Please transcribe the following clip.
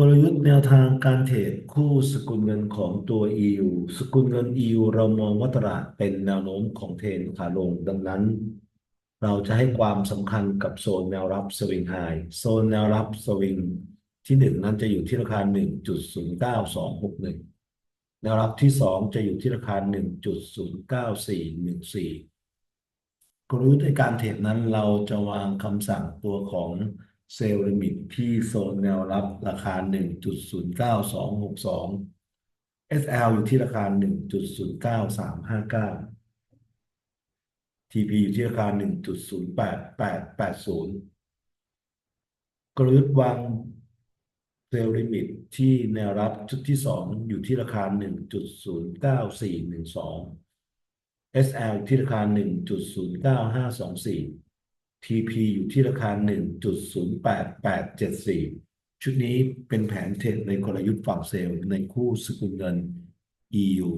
กลยุทธ์แนวทางการเทรดคู่สกุลเงินของตัว EU สกุลเงิน EU เรามองว่าตลาดเป็นแนวโน้มของเทรนขาลง ดังนั้น เราจะให้ความสำคัญกับโซนแนวรับสวิงไฮโซนแนวรับสวิงที่หนึ่งนั้นจะอยู่ที่ราคา 1.09261 แนวรับที่สองจะอยู่ที่ราคา 1.09414 กลยุทธ์ในการเทรดนั้นเราจะวางคำสั่งตัวของ เซลล์ลิมิตที่โซนแนวรับราคา 1.09262 SL อยู่ที่ราคา 1.09359 TP อยู่ที่ราคา 1.08880 กลยุทธ์วางเซลล์ลิมิตที่แนวรับชุดที่ 2 อยู่ที่ราคา 1.09412 SL ที่ราคา 1.09524 TP อยู่ที่ราคา 1.08874 ชุดนี้เป็นแผนเทรดในกลยุทธ์ฝั่งเซลล์ในคู่สกุลเงิน EU